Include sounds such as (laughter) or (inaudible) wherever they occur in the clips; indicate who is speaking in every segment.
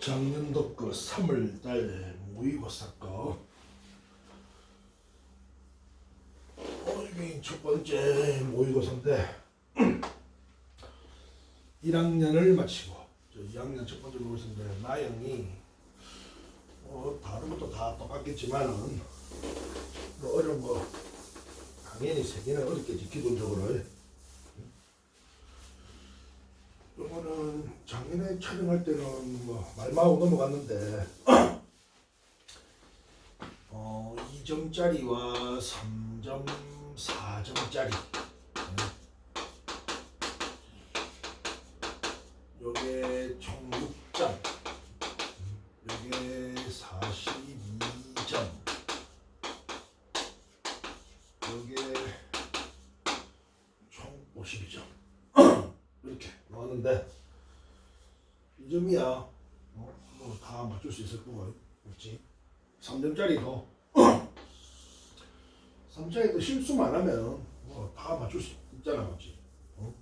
Speaker 1: 작년도 그 3월달 모의고사 거 어, 이게 첫 번째 모의고사인데 1학년을 (clears throat) 마치고 저 2학년 첫 번째 모의고사인데 나영이 어, 다른 것도 다 똑같겠지만은 뭐 어려운 거 당연히 세 개는 어렵겠지 기본적으로 이거는 작년에 촬영할 때는 뭐 말만 하고 넘어갔는데 (clears throat) 어 2점짜리와 3.4점짜리. 요게 총 6점. 요게 42점 요게 총 52점 이렇게 나왔는데 이 점이야. 어, 뭐다 맞출 수 있을 거고 그렇지? 3점짜리도 (clears throat) 3점짜리도 실수만 하면 뭐다 맞출 수 있잖아 맞지? 어?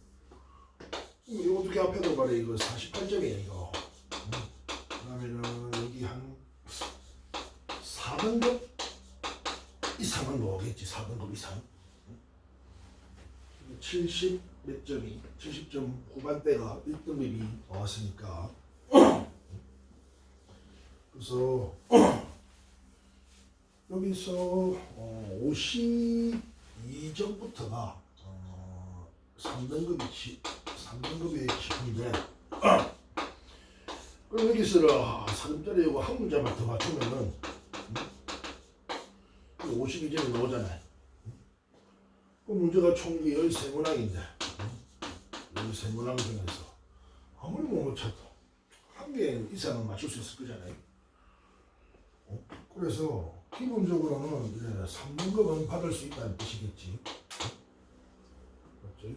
Speaker 1: 이거 어떻게 앞에도 말해. 이거 48점이야 이거. 그 다음에는 여기 한 4등급? 이상은 나오겠지 4등급 이상 70 몇 점이 70점 후반대가 1등급이 나왔으니까. 그래서 여기서 어, 52점부터가 어, 3등급이 지, 3등급이 기준인데 그럼 여기서 4점짜리 이거 한 문제만 더 맞추면은 52점이 나오잖아요 그 문제가 총 13문항인데 13문항 중에서 아무리 못 맞춰도 한 개 이상은 맞출 수 있을 거잖아요 어? 그래서 기본적으로는 이제 3등급은 받을 수 있다는 뜻이겠지 맞지?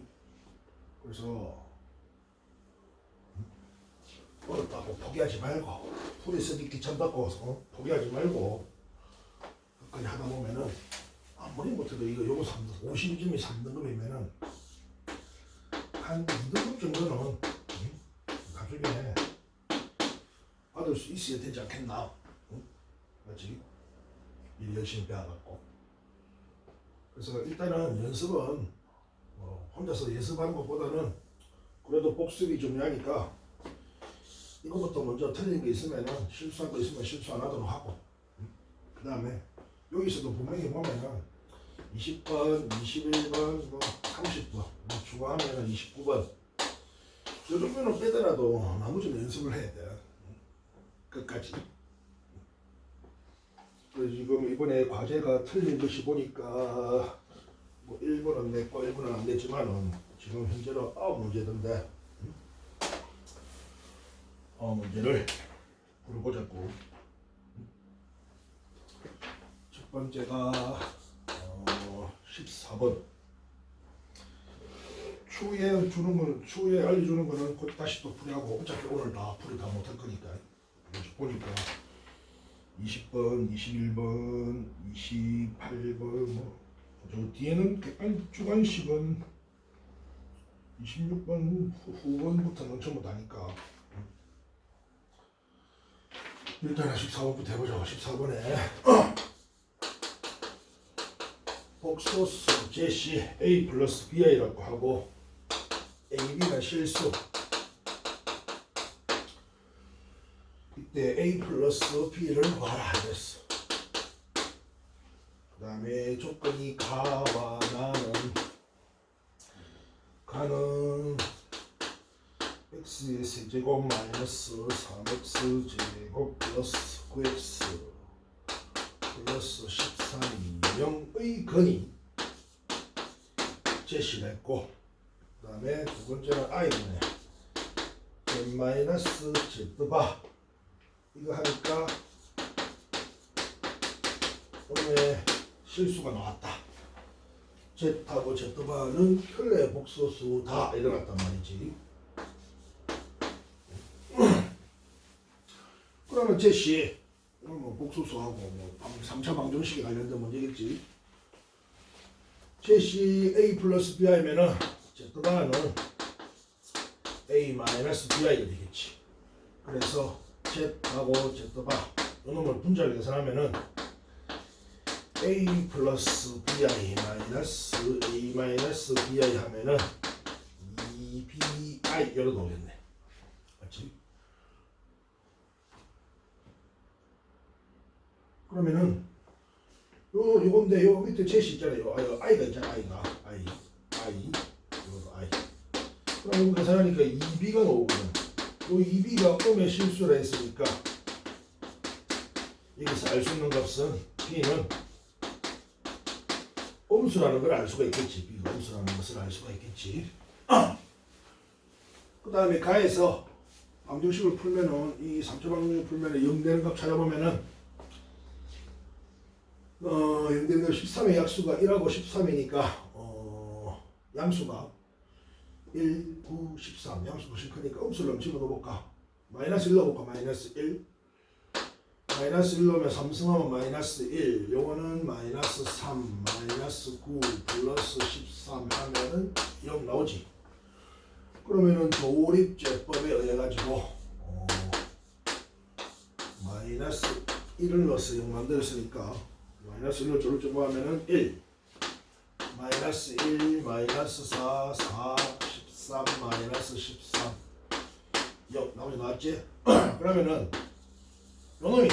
Speaker 1: 그래서 어렵다고 포기하지 말고 풀이 쓰기 귀찮다고 어? 포기하지 말고 끝까지 하다 보면은 아무리 못해도 이거 요거 3등 52점이 3등급이면은 한 2등급 정도는 응? 나중에 받을 수 있어야 되지 않겠나 응? 맞지? 일 열심히 배워갖고 그래서 일단은 연습은 뭐 혼자서 연습하는 것보다는 그래도 복습이 중요하니까 이거부터 먼저 틀린 게 있으면은 실수한 거 있으면 실수 안 하도록 하고 그 다음에 여기서도 분명히 보면은 20번, 21번, 뭐 30번. 뭐 추가하면은 29번. 저 정도는 빼더라도 나머지는 연습을 해야 돼. 끝까지. 그래서 지금 이번에 과제가 틀린 것이 보니까 뭐 1번은 냈고 1번은 안 냈지만은 지금 현재로 9문제던데 어 문제를 풀어보자고. 첫 번째가 어, 14번. 추후에 주는 거는 추후에 알려주는 거는 곧 다시 또 풀이하고 어차피 오늘 다 풀이 다 못할 거니까. 보니까 20번, 21번, 28번 뭐저 뒤에는 객관 주관식은 26번 후- 후반부터는 전부 다니까. 일단은 14번부터 해보자 14번에 복소수 제시 A 플러스 BI라고 하고 AB가 실수. 이때 A 플러스 B를 그랬어. 그 다음에 조건이 가와 나는 가는 x의 세제곱 마이너스 3x 제곱 플러스 9x 플러스 13 의 근이 제시를 했고 그 다음에 두 번째는 i분의 z 마이너스 z바. 이거 하니까 오늘 실수가 나왔다. Z하고 z바는 현래 복소수 다 일어났단 말이지. 그러면 제시 이건 뭐 복소수하고 뭐 3차 방정식에 관련된 문제겠지. 제시 A 플러스 B이면은 Z바는 A 마이너스 Bi가 되겠지. 그래서 Z하고 Z바 이놈을 분자를 계산하면은 A 플러스 BI 마이너스 A 마이너스 BI 하면은 2BI 열어 놓겠네 맞지? 그러면은 요 요건데 요 밑에 제시 있잖아요. 아, 요 i가 있잖아. i가 i i 요거 i. 그럼 이거 계산하니까 2b가 나오거든. 요 2b가 음의 실수라 했으니까 여기서 알 수 있는 값은 b는 음수라는 걸 알 수가 있겠지. b가 음수라는 것을 알 수가 있겠지. (clears throat) 그 다음에 가에서 방정식을 풀면은 이 3차 방정식을 풀면은 0 되는 값 찾아보면은 어, 연대는 13의 약수가 1하고 13이니까 어, 양수가 1, 9, 13 양수가 10 크니까 음수를 집어넣어볼까? 마이너스 1 넣어볼까? 마이너스 1 마이너스 1 넣으면 3승하면 마이너스 1 요거는 마이너스 3 마이너스 9 플러스 13 하면은 0 나오지. 그러면은 조립제법에 의해 가지고 어, 마이너스 1을 넣어서 0 만들었으니까 마이너스 1로 저를 제곱하면은 1 마이너스 1 마이너스 4 4 13 마이너스 13 0 나머지 나왔지? (clears throat) 그러면은 요놈이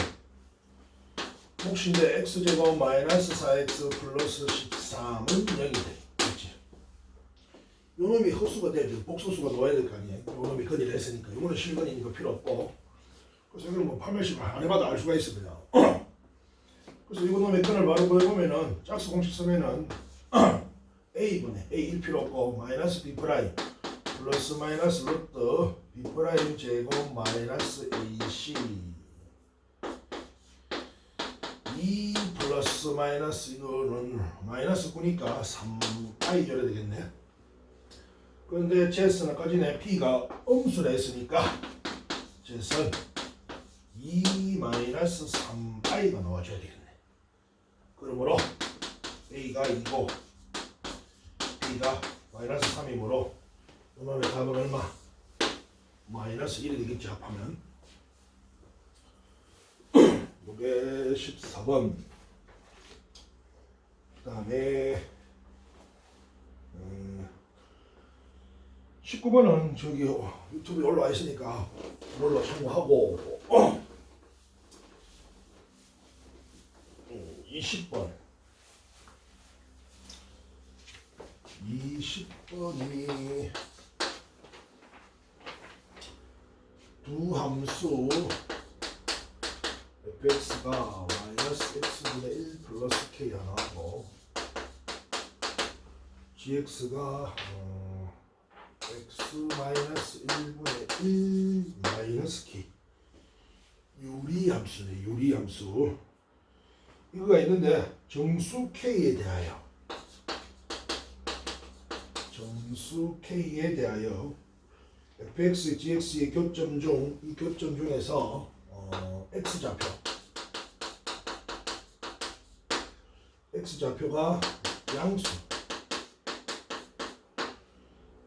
Speaker 1: 몫인데 x제곱 마이너스 4x 플러스 13은 0이 돼. 그렇지? 요놈이 헛수가 돼야 복소수가 놓아야 될 거 아니야. 요놈이 건의를 했으니까. 요거는 실건이니까 필요 없고. 그래서 이걸 뭐 8몇십 안 해봐도 알 수가 있어 그냥 (clears throat) 그래서 이거 놈의根을 바로 구해보면은 짝수 공식 쓰면은 a분의 (clears throat) a 1 필요 없고 마이너스 b 프라임 플러스 마이너스 루트 b 프라임 제곱 마이너스 ac 2 플러스 마이너스 이거는 마이너스 9니까 3i 줘야 되겠네. 그런데 제스는 까지네 p가 음수라 했으니까 제스는 2 마이너스 3i가 나와줘야 되겠네 그러므로 A가 2고 B가 마이너스 3이므로 이놈의 답은 얼마? 마이너스 1이 되겠지 합하면 이게 14번 그 다음에 음, 19번은 저기 유튜브에 올라와 있으니까 그걸로 참고하고 (clears throat) 20번. 20번이 두 함수 fx가 마이너스 x분의 1 플러스 k 하나고 gx가 어, x 마이너스 1분의 1 마이너스 k. 유리 함수네 유리 함수 이거가 있는데 정수 K에 대하여. 정수 K에 대하여 fx, gx의 교점 중 이 교점 중에서 어, x 좌표. X 좌표가 양수.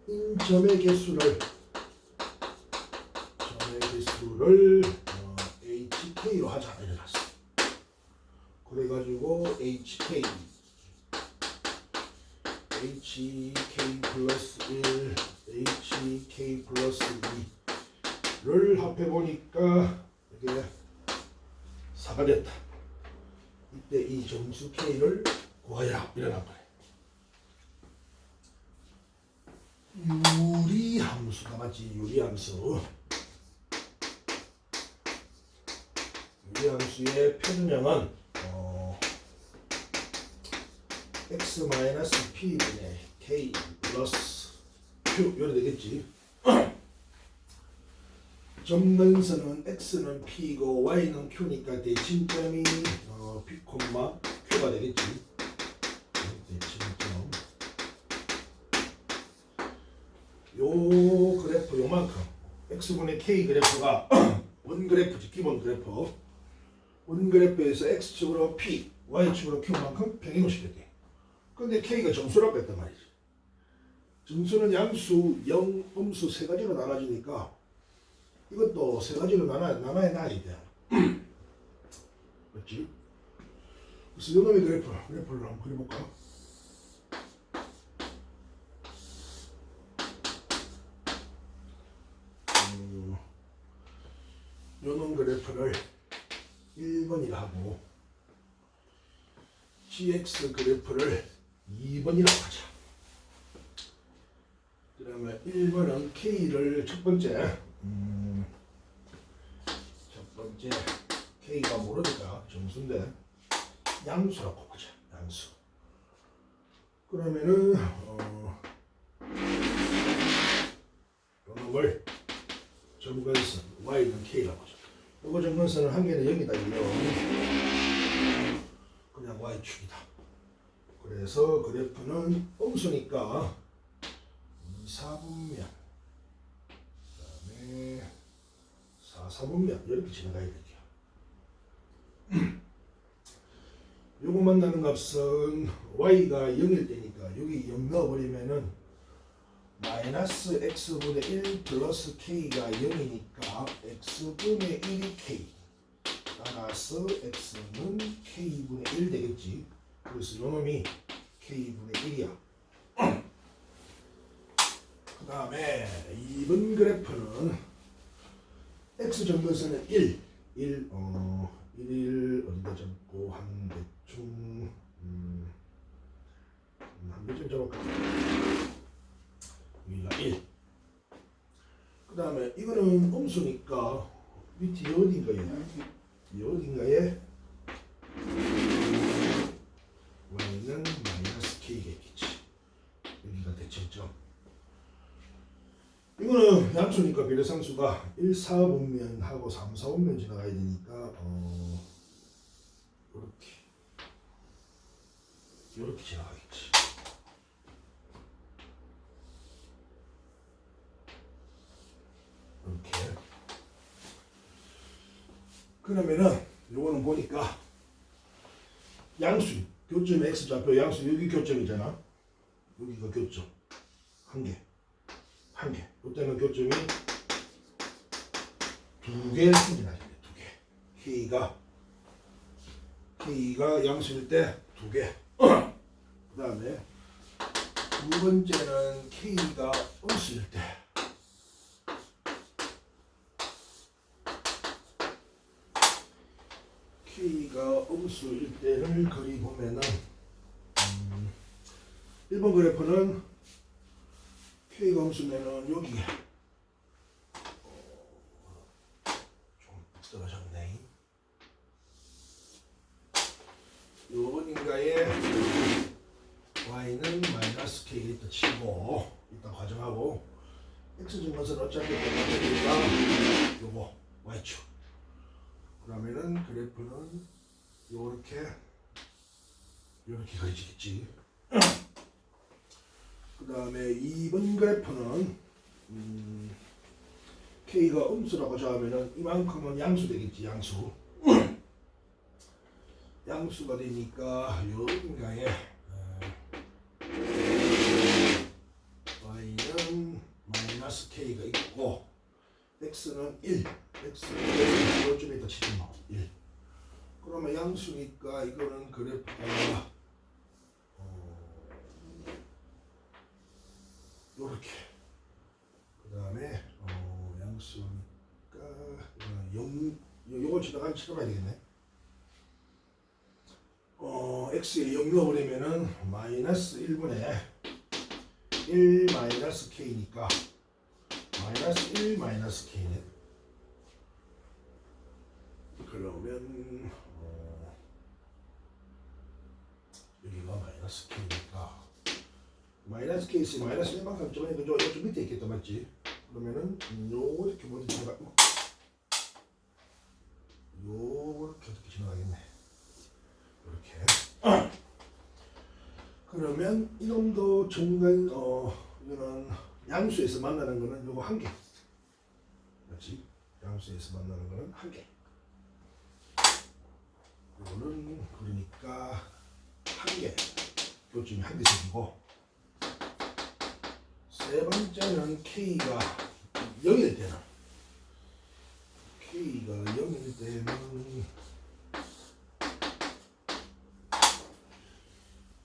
Speaker 1: 인 점의 개수를 점의 개수를 어, hk로 하자 이래 놨어. HK HK 플러스 1 HK 플러스 2를 합해보니까 이게 4가 됐다. 이때 이 점수 K를 구하라 이래난 거네 유리함수가 맞지 유리함수. 유리함수의 표준형은 어, x 마이너스 p분의 k 플러스 q 이래 되겠지. (clears throat) 점근선은 x는 p고 y는 q니까 대칭점이 어, p, q가 되겠지. 대칭점. 요 그래프 요만큼 x분의 k 그래프가 (clears throat) 원 그래프지 기본 그래프. 원 그래프에서 x축으로 p, y축으로 q만큼 평행식이 돼. 근데 k가 정수라고 했단 말이지. 정수는 양수, 영, 음수 세 가지로 나눠지니까 이것도 세 가지로 나눠, 나눠야 놔야 돼. (clears throat) 맞지? 그래서 요놈의 그래프, 그래프를 한번 그려볼까? 음, 요놈 그래프를 1번이라 하고 GX 그래프를 2번이라고 하자. 그러면 1번은 K를 첫 번째 음, 첫 번째 K가 모르니까 점수인데 양수라고 보자. 양수. 그러면은 어, 요놈을 점근선 Y는 K라고 하죠. 요거 점근선은 한 개는 0이다 0. 그냥 Y축이다. 그래서 그래프는 음수니까 2, 4분면 그 다음에 4, 4분면 이렇게 지나가야 되죠. (clears throat) 요거 만나는 값은 y가 0일 때니까 여기 0 넣어버리면은 마이너스 x분의 1 플러스 k가 0이니까 x분의 1이 k 따라서 x는 k분의 1 되겠지 그래서 요놈이 k분의 1이야. 그 다음에 2번 그래프는 x 정근선은 1 1, 어, 1 어디다 잡고 한 대충 음, 한 대쯤 잡을까? 여기가 1. 그 다음에 이거는 음수니까 밑이 어딘가에? 이 어딘가에 y는 마이너스 k겠지. 여기가 대칭점. 이거는 양수니까 비례상수가 1, 4분면하고 3, 4분면 지나가야 되니까 어 이렇게 이렇게 지나가겠지. 이렇게. 그러면은 요거는 보니까 양수 교점 x 좌표 양수 여기 교점이잖아. 여기가 교점 한 개. 한 개. 이때는 교점이 두 개를 생겨나야 돼. 두 개. K가 K가 양수일 때 두 개. (clears throat) 그 다음에 두 번째는 K가 음수일 때. K가 음수일 때를 그리 보면은 음, 1번 그래프는 K가 음수면은 여기 좀 떨어졌네. 요번인가에 y는 마이너스 k 일단 치고 일단 가정하고 x 증것은 어차피 똑같으니까 요거 y축. 그러면은 그래프는 요렇게 요렇게 그려지겠지. 그 다음에 2번 그래프는 음, K가 음수라고 잡으면은 이만큼은 양수 되겠지 양수. (clears throat) 양수가 되니까 여기가에 어, Y는 마이너스 K가 있고 X는 1 X는 요즘에 더 치지 마 1 그러면 양수니까 이거는 그래프가 어, 요렇게. 그 다음에 어, 양수니까 어, 영 요- 요걸 지나간 치러가야 되겠네. 어, x에 0 넣어버리면은 마이너스 1분의 1 마이너스 k니까 마이너스 1 마이너스 k네. 그러면 어, 여기가 마이너스 k니까 마이너스 있으면 마이너스 1만큼 저번에 그저 좀 밑에 있겠다 맞지? 그러면은 요 이렇게 먼저 지나가 요렇게 어떻게 지나가겠네 이렇게 (clears throat) 그러면 이놈도 정관 어 이거는 양수에서 만나는 거는 요거 한 개. 맞지? 양수에서 만나는 거는 한 개. 요거는 그러니까 한 개. 교점이 한개 생기고 세 번째는 K가 0일 때는 K가 0일 때는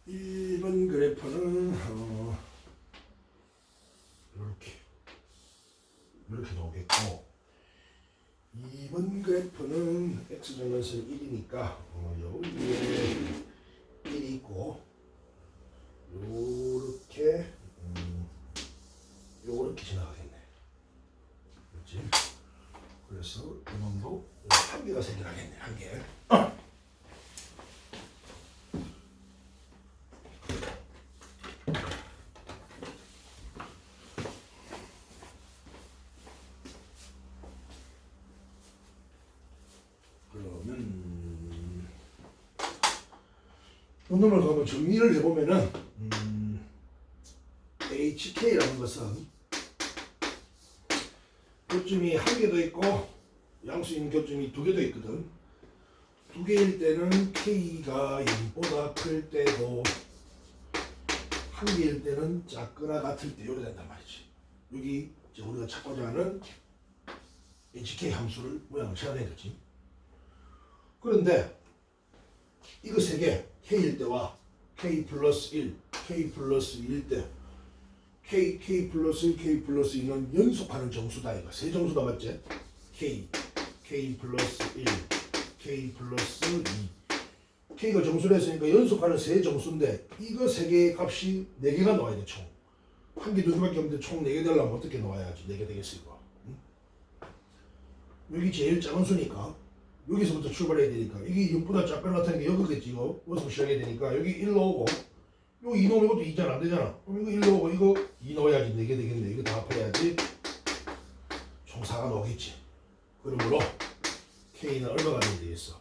Speaker 1: 1번 그래프는 어, 이렇게 이렇게 나오겠고 2번 그래프는 x정근선 1이니까 어, 여기에 1이 있고 요렇게 음, 요렇게 지나가겠네 그렇지 그래서 이놈도 한 개가 생겨나겠네 한개 그러면 이놈을 그러면 정리를 해보면은 음, HK라는 것은 교점이 한 개도 있고 양수 있는 교점이 두 개도 있거든. 두 개일 때는 K가 0보다 클 때고 한 개일 때는 작거나 같을 때 요래 된단 말이지. 여기 이제 우리가 찾고자 하는 HK 함수를 모양을 찾아내야 되지. 그런데 이거 세 개 K일 때와 K 플러스 1, K 플러스 2일 때 K, K 플러스 1, K 플러스 2는 연속하는 정수다 이거 세 정수다 맞지? K, K 플러스 1, K 플러스 2 K가 정수를 했으니까 연속하는 세 정수인데 이거 세 개의 값이 네 개가 나와야 돼 총. 한 개, 두 개밖에 없는데 총 네 개 되려면 어떻게 나와야지 네 개 되겠어 이거. 응? 여기 제일 작은 수니까 여기서부터 출발해야 되니까. 이게 6보다 작거나 같은 게 여기겠지 이거. 여기서 시작해야 되니까. 여기 1 넣고. 여기 2 넣으면 이것도 2잖아 안 되잖아. 그럼 이거 1 넣고 이거 2 넣어야지. 4개 되겠네 이거 다 합해야지. 총 4가 나오겠지. 그러므로 K는 얼마가 돼야 되겠어?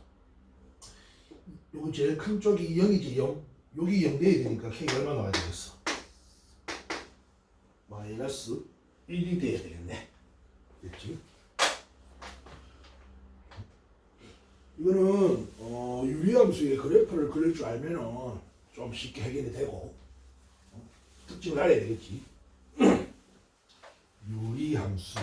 Speaker 1: 요거 제일 큰 쪽이 0이지 0 여기 0 돼야 되니까 K가 얼마 나와야 되겠어? 마이너스 1이 돼야 되겠네. 됐지? 이거는 어, 유리함수의 그래프를 그릴 줄 알면은 좀 쉽게 해결이 되고 어, 특징을 알아야 되겠지. (clears throat) 유리함수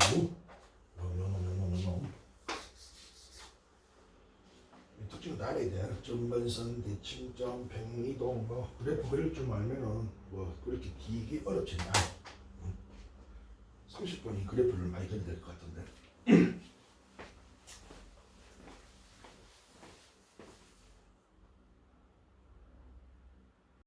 Speaker 1: 특징을 다 알아야 돼. 점근선, 대칭점, 평이동 뭐 그래프 그릴 줄 알면은 뭐 그렇게 되게 어렵지 않아. 30분이 그래프를 많이 그려야 될 것 같은데. (clears throat)